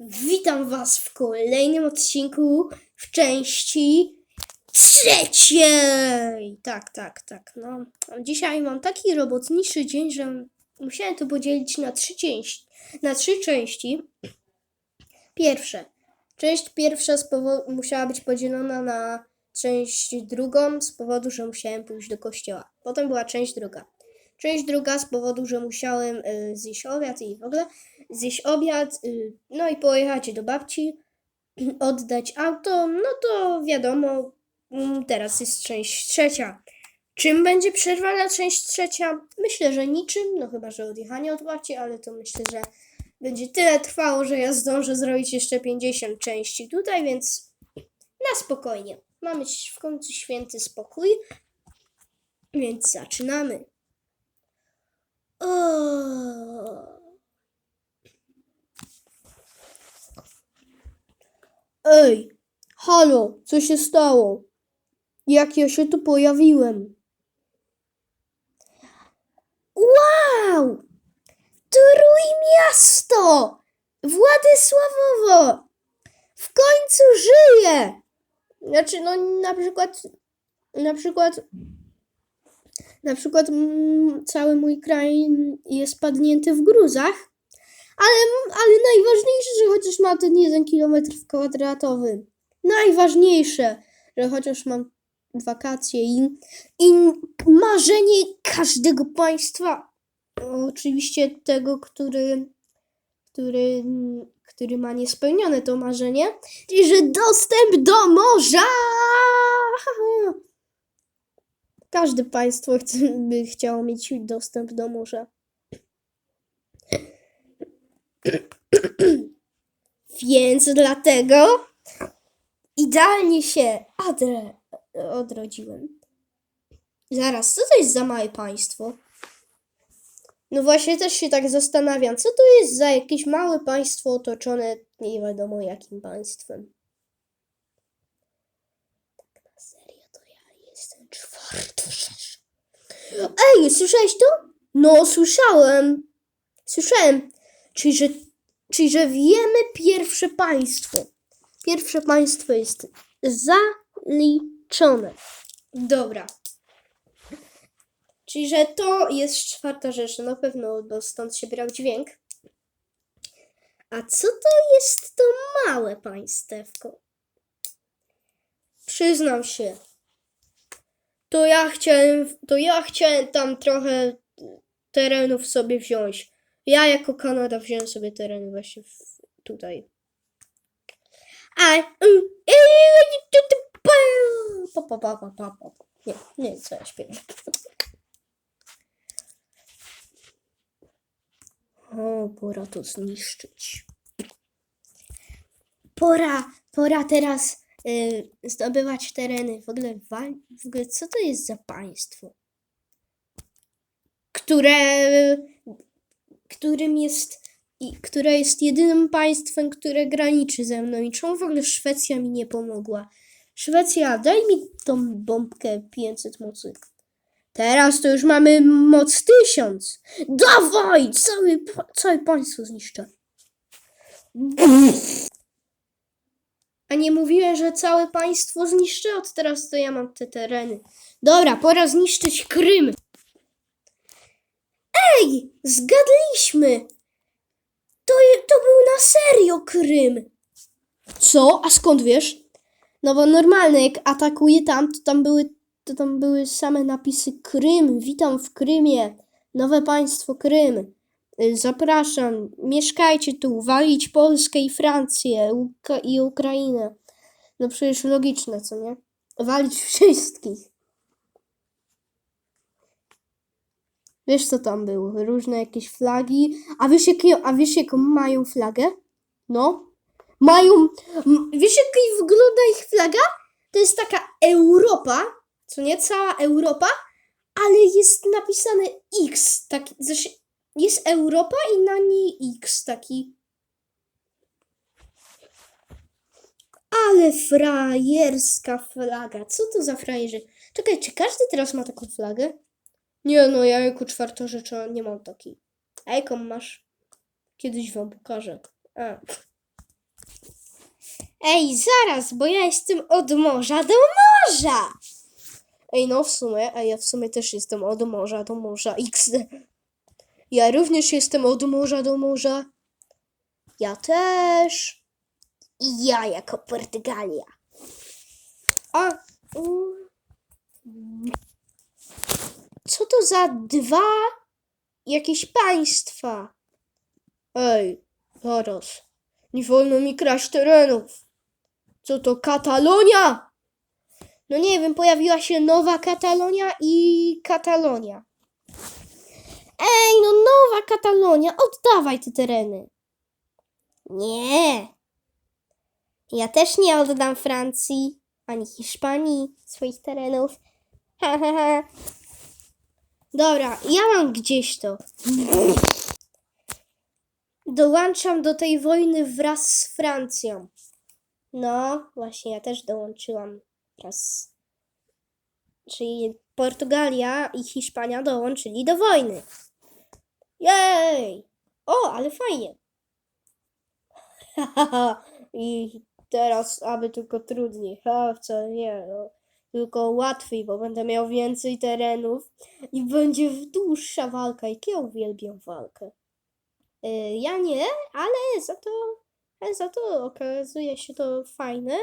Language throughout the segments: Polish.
Witam Was w kolejnym odcinku w części trzeciej. Tak, tak, tak. No, dzisiaj mam taki robotniczy dzień, że musiałem to podzielić na trzy części. Na trzy części. Pierwsze. Część pierwsza z powo- musiała być podzielona na część drugą z powodu, że musiałem pójść do kościoła. Potem była część druga. Część druga z powodu, że musiałem y, zjeść obiad i w ogóle zjeść obiad, y, no i pojechać do babci, oddać auto, no to wiadomo, mm, teraz jest część trzecia. Czym będzie przerwa na część trzecia? Myślę, że niczym, no chyba, że odjechanie od babci, ale to myślę, że będzie tyle trwało, że ja zdążę zrobić jeszcze 50 części tutaj, więc na spokojnie. Mamy w końcu święty spokój, więc zaczynamy. Ej, halo, co się stało? Jak ja się tu pojawiłem? Wow! Trójmiasto! Władysławowo! W końcu żyje! Znaczy, no na przykład, na przykład, na przykład mm, cały mój kraj jest padnięty w gruzach, ale, ale najważniejsze, że chociaż ma ten jeden kilometr kwadratowy. Najważniejsze, że chociaż mam wakacje i, i marzenie każdego państwa, oczywiście tego, który, który, który ma niespełnione to marzenie, czyli że dostęp do morza! Każde państwo by chciało mieć dostęp do morza. Więc dlatego idealnie się adre, odrodziłem. Zaraz, co to jest za małe państwo? No właśnie też się tak zastanawiam, co to jest za jakieś małe państwo otoczone nie wiadomo jakim państwem. Tak na serio to ja jestem czwarty rzesz. Ej, słyszałeś to? No, słyszałem. Słyszałem. Czyli że, czyli, że wiemy pierwsze państwo. Pierwsze państwo jest zaliczone. Dobra. Czyli, że to jest czwarta rzecz. Na pewno, bo stąd się brał dźwięk. A co to jest to małe państewko? Przyznam się. To ja chciałem, to ja chciałem tam trochę terenów sobie wziąć. Ja jako Kanada wziąłem sobie tereny właśnie w, tutaj. A. Nie, nie, co ja śpiewam. O, pora to zniszczyć. Pora, pora teraz zdobywać tereny. W ogóle, w ogóle, co to jest za państwo? Które, którym jest, które jest jedynym państwem, które graniczy ze mną. I czemu w ogóle Szwecja mi nie pomogła? Szwecja, daj mi tą bombkę 500 mocy. Teraz to już mamy moc 1000. Dawaj! Całe, pa- całe państwo zniszczę. A nie mówiłem, że całe państwo zniszczę? Od teraz to ja mam te tereny. Dobra, pora zniszczyć Krym. Ej, zgadliśmy. To, to był na serio Krym. Co? A skąd wiesz? No bo normalne, jak atakuje tam, to tam były, to tam były same napisy Krym, witam w Krymie, nowe państwo Krym. Y, Zapraszam, mieszkajcie tu, walić Polskę i Francję Uka- i Ukrainę. No przecież logiczne, co nie? Walić wszystkich. Wiesz co tam było? Różne jakieś flagi. A wiesz, jakie, a wiesz jaką mają flagę? No. Mają. Wiesz jaki wygląda ich flaga? To jest taka Europa, co nie cała Europa, ale jest napisane X. Taki, znaczy jest Europa i na niej X taki. Ale frajerska flaga. Co to za frajerzy? Czekaj, czy każdy teraz ma taką flagę? Nie no, ja jako czwartorzecza nie mam takiej. A jaką masz? Kiedyś wam pokażę. A. Ej, zaraz, bo ja jestem od morza do morza! Ej, no w sumie, a ja w sumie też jestem od morza do morza XD. Ja również jestem od morza do morza. Ja też. I ja jako Portugalia. A. Co to za dwa jakieś państwa? Ej, zaraz. Nie wolno mi kraść terenów. Co to Katalonia? No nie wiem, pojawiła się nowa Katalonia i Katalonia. Ej, no nowa Katalonia, oddawaj te tereny. Nie. Ja też nie oddam Francji ani Hiszpanii swoich terenów. Dobra, ja mam gdzieś to. Dołączam do tej wojny wraz z Francją. No, właśnie, ja też dołączyłam wraz. Czyli Portugalia i Hiszpania dołączyli do wojny. Jej! O, ale fajnie. I teraz, aby tylko trudniej. Ha, wcale nie. No. Tylko łatwiej, bo będę miał więcej terenów i będzie dłuższa walka. Jak ja uwielbiam walkę. Y, Ja nie, ale za to, za to okazuje się to fajne,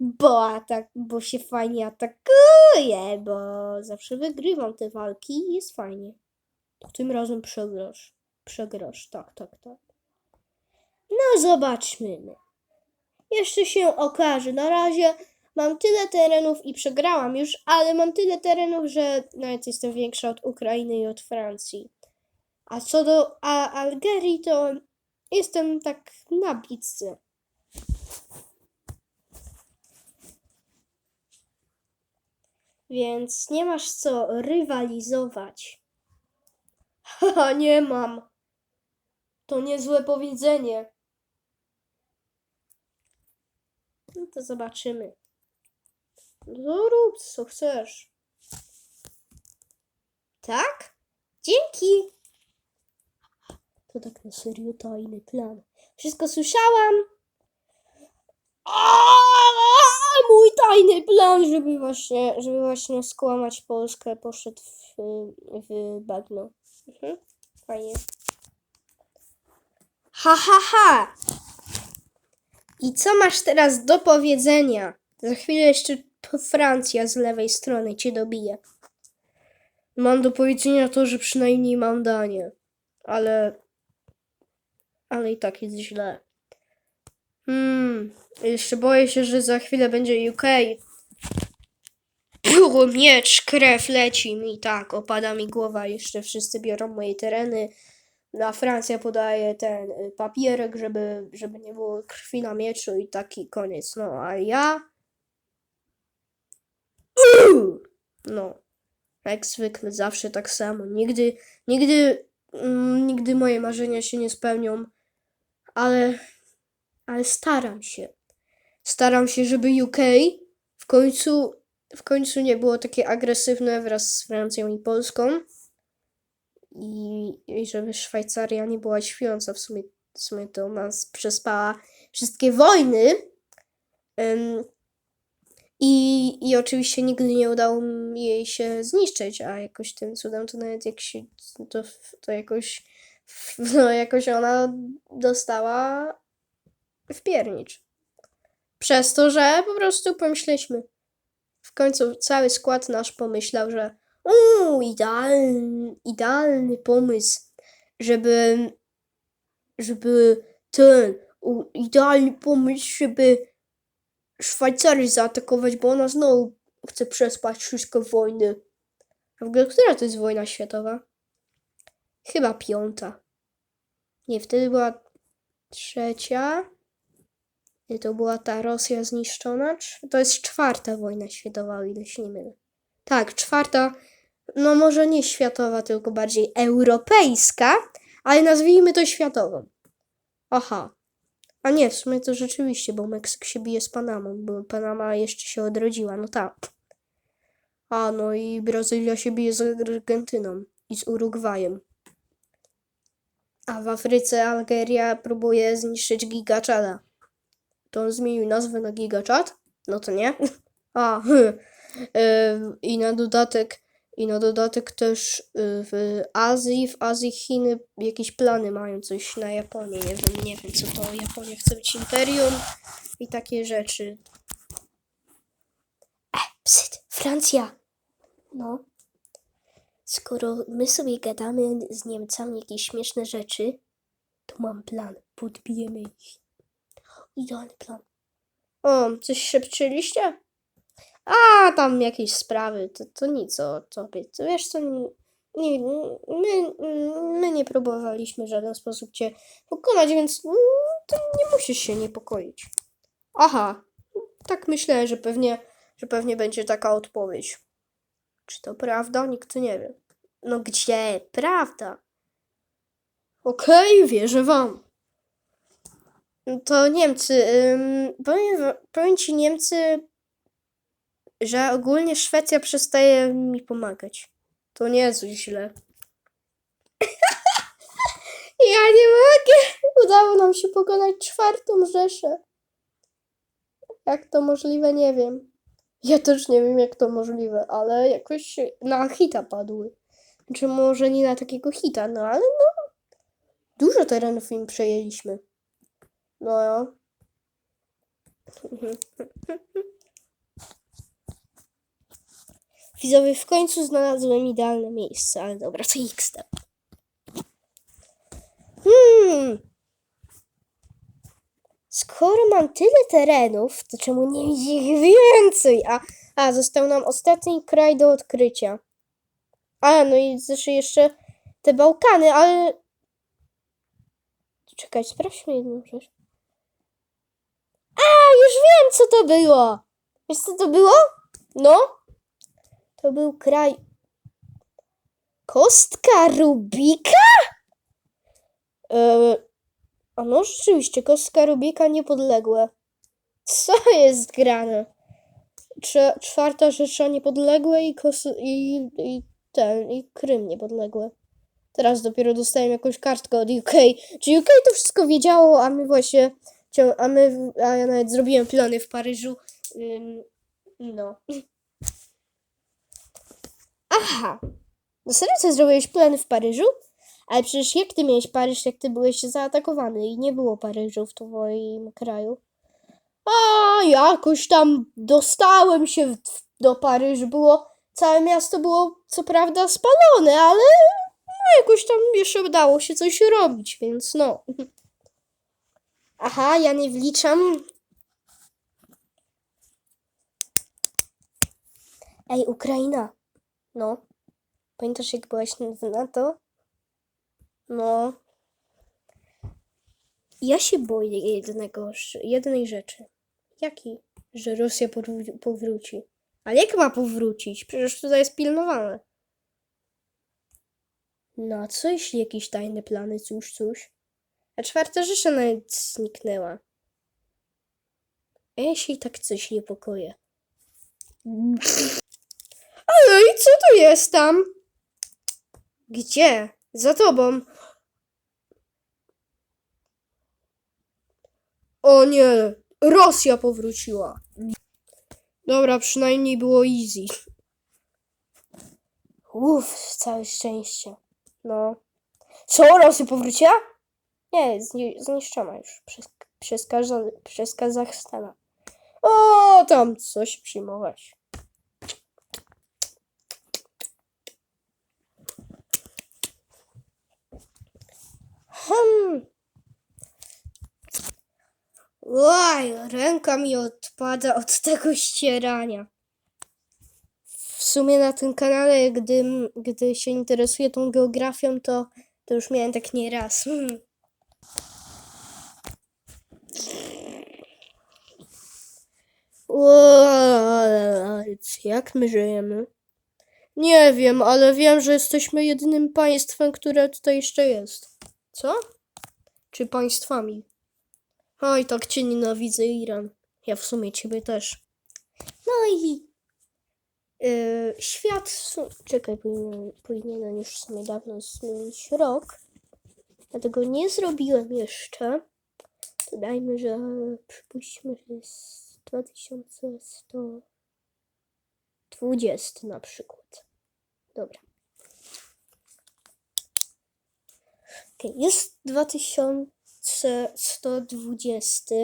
bo, atak, bo się fajnie atakuje, bo zawsze wygrywam te walki i jest fajnie. Tym razem przegrasz. Przegrasz, tak, tak, tak. No zobaczmy. Jeszcze się okaże. Na razie mam tyle terenów i przegrałam już, ale mam tyle terenów, że nawet jestem większa od Ukrainy i od Francji. A co do a, Algerii, to jestem tak na blizce. Więc nie masz co rywalizować. Haha, nie mam. To niezłe powiedzenie. No to zobaczymy. No rób co chcesz. Tak? Dzięki. To tak na serio tajny plan. Wszystko słyszałam. A, mój tajny plan, żeby właśnie, żeby właśnie skłamać Polskę, poszedł w, w bagno. Mhm. Fajnie. Ha, ha, ha! I co masz teraz do powiedzenia? Za chwilę jeszcze Francja z lewej strony cię dobije. Mam do powiedzenia to, że przynajmniej mam danie. Ale... Ale i tak jest źle. Hmm... Jeszcze boję się, że za chwilę będzie UK. Pióro, miecz, krew leci mi tak, opada mi głowa, jeszcze wszyscy biorą moje tereny. Na Francja podaje ten y, papierek, żeby, żeby nie było krwi na mieczu i taki koniec. No, a ja... Uuu! No, jak zwykle, zawsze tak samo. Nigdy, nigdy, mm, nigdy moje marzenia się nie spełnią, ale, ale staram się. Staram się, żeby UK w końcu, w końcu nie było takie agresywne wraz z Francją i Polską. I, i żeby Szwajcaria nie była śpiąca. W sumie, w sumie to nas przespała wszystkie wojny. Ym, i, I oczywiście nigdy nie udało jej się zniszczyć, a jakoś tym cudem to nawet jak się to, to jakoś no jakoś ona dostała w piernicz. Przez to, że po prostu pomyśleliśmy. W końcu cały skład nasz pomyślał, że uuu, idealny, idealny pomysł, żeby, żeby ten, u, idealny pomysł, żeby Szwajcarię zaatakować, bo ona znowu chce przespać wszystkie wojny. A w ogóle, która to jest wojna światowa? Chyba piąta. Nie, wtedy była trzecia. I to była ta Rosja zniszczona? To jest czwarta wojna światowa, o ile się nie mylę. Tak, czwarta, no może nie światowa, tylko bardziej europejska, ale nazwijmy to światową. Aha. A nie, w sumie to rzeczywiście, bo Meksyk się bije z Panamą, bo Panama jeszcze się odrodziła, no tak. A no i Brazylia się bije z Argentyną i z Urugwajem. A w Afryce Algeria próbuje zniszczyć Giga Chada. To on zmienił nazwę na GigaChat? No to nie. A, hy. Ym, I na dodatek, i na dodatek też y, w Azji, w Azji Chiny jakieś plany mają coś na Japonię. Nie wiem, nie wiem co to. Japonia chce być imperium i takie rzeczy. E, psyt, Francja. No. Skoro my sobie gadamy z Niemcami jakieś śmieszne rzeczy, to mam plan. Podbijemy ich. Idealny plan. O, coś szepczyliście? A, tam jakieś sprawy. To, to nic o tobie. To wiesz co, nie, my, my nie próbowaliśmy w żaden sposób cię pokonać, więc to nie musisz się niepokoić. Aha, tak myślę, że pewnie, że pewnie będzie taka odpowiedź. Czy to prawda? Nikt nie wie. No gdzie? Prawda. Okej, wierzę wam. No To Niemcy. Ym, powiem, powiem ci Niemcy, że ogólnie Szwecja przestaje mi pomagać. To nie jest źle. ja nie mogę. Udało nam się pokonać czwartą Rzeszę. Jak to możliwe, nie wiem. Ja też nie wiem, jak to możliwe, ale jakoś na hita padły. Czy może nie na takiego hita, no ale no. Dużo terenów im przejęliśmy. No. Widzowie, w końcu znalazłem idealne miejsce, ale dobra, to Hmm. Skoro mam tyle terenów, to czemu nie mieć ich więcej? A, a został nam ostatni kraj do odkrycia. A, no i zresztą jeszcze te Bałkany, ale... Czekaj, sprawdźmy jedną rzecz. A, już wiem, co to było! Wiesz, co to było? No, to był kraj... Kostka Rubika? E, a no rzeczywiście, kostka Rubika niepodległe. Co jest grane? Cze- czwarta Rzesza niepodległe i, i, i ten, i Krym niepodległe. Teraz dopiero dostałem jakąś kartkę od UK. Czy UK to wszystko wiedziało, a my właśnie, a my, a ja nawet zrobiłem plany w Paryżu. No. Aha. No serio, co zrobiłeś plany w Paryżu? Ale przecież jak ty miałeś Paryż, jak ty byłeś zaatakowany i nie było Paryżu w twoim kraju? A, jakoś tam dostałem się w- do Paryża. Było, całe miasto było co prawda spalone, ale no, jakoś tam jeszcze udało się coś robić, więc no. Aha, ja nie wliczam. Ej, Ukraina. No. Pamiętasz, jak byłaś w NATO? No. Ja się boję jednego, jednej rzeczy. Jaki? Że Rosja powró- powróci. Ale jak ma powrócić? Przecież tutaj jest pilnowane. No a co jeśli jakieś tajne plany, cóż, cóż? A czwarta Rzesza nawet zniknęła. A ja się i tak coś niepokoję. Ale i co to jest tam? Gdzie? Za tobą. O nie, Rosja powróciła. Dobra, przynajmniej było easy. Uff, całe szczęście. No. Co, Rosja powróciła? Nie, zni- zniszczona już przez, przez, Kaza- przez Kazachstana. O, tam coś przyjmować. Hmm. Oj, ręka mi odpada od tego ścierania. W sumie na tym kanale, gdy, gdy się interesuję tą geografią, to, to już miałem tak nieraz. Hmm. Jak my żyjemy? Nie wiem, ale wiem, że jesteśmy jedynym państwem, które tutaj jeszcze jest. Co? Czy państwami? Oj, tak cię nienawidzę, Iran. Ja w sumie ciebie też. No i yy, świat. Czekaj, powinien, powinienem już w sumie dawno zmienić rok. Dlatego nie zrobiłem jeszcze. Dajmy, że przypuśćmy, że jest 2120 na przykład. Dobra. Okay, jest 2120.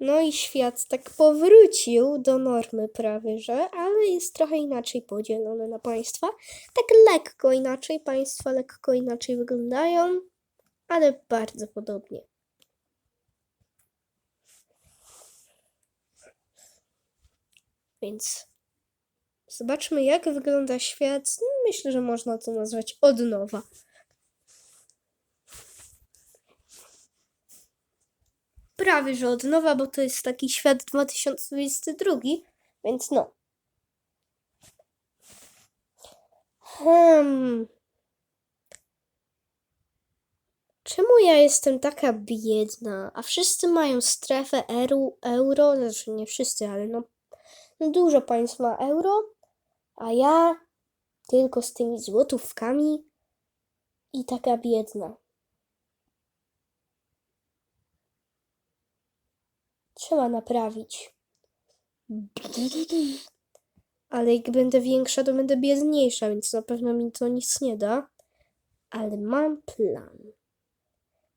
No i świat tak powrócił do normy prawie, że, ale jest trochę inaczej podzielony na państwa. Tak lekko inaczej, państwa lekko inaczej wyglądają, ale bardzo podobnie. Więc zobaczmy, jak wygląda świat. Myślę, że można to nazwać od nowa. Prawie, że od nowa, bo to jest taki świat 2022, więc no. Hmm. Czemu ja jestem taka biedna, a wszyscy mają strefę euro, znaczy nie wszyscy, ale no, no dużo państw ma euro, a ja tylko z tymi złotówkami i taka biedna. Trzeba naprawić. Ale jak będę większa, to będę biedniejsza, więc na pewno mi to nic nie da. Ale mam plan.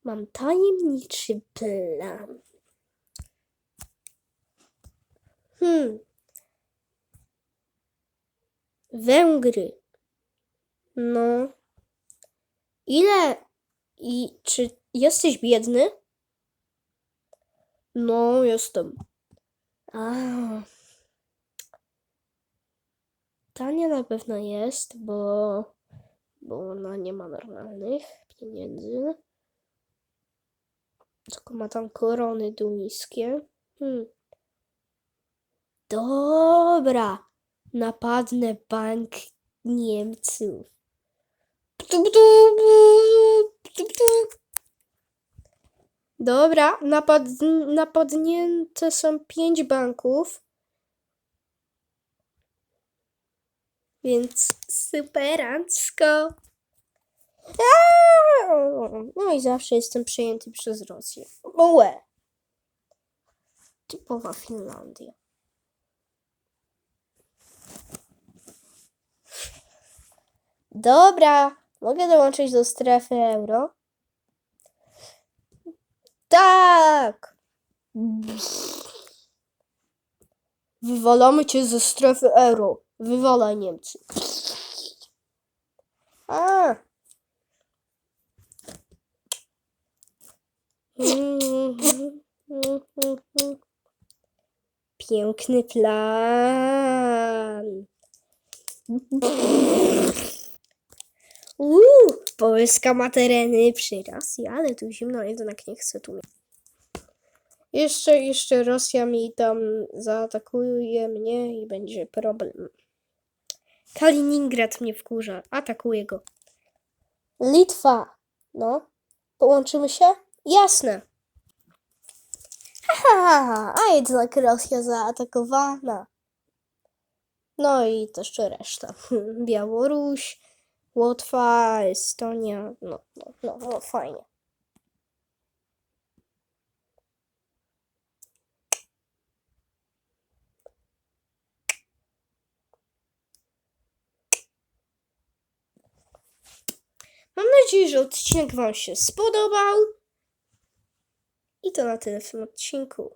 Mam tajemniczy plan. Hmm. Węgry. No. Ile i czy jesteś biedny? No, jestem. A. Tania na pewno jest, bo, bo ona nie ma normalnych pieniędzy. Tylko ma tam korony duńskie. Hmm. Dobra. Napadnę bank Niemców. Dobra, napad, napadnięte są pięć banków. Więc superancko. No i zawsze jestem przejęty przez Rosję. Łe. Typowa Finlandia. Dobra, mogę dołączyć do strefy euro? Tak! Wywalamy cię ze strefy euro. Wywalaj Niemcy. A. Piękny plan. Uuu, Polska ma tereny przy Rosji, ale tu zimno, jednak nie chcę tu mieć. Jeszcze, jeszcze Rosja mi tam zaatakuje mnie i będzie problem. Kaliningrad mnie wkurza, atakuję go. Litwa, no, połączymy się? Jasne. Haha, a jednak Rosja zaatakowana. No i to jeszcze reszta. Białoruś, Łotwa, Estonia, no, no, no, no fajnie. Mam nadzieję, że odcinek Wam się spodobał. I to na tyle w tym odcinku.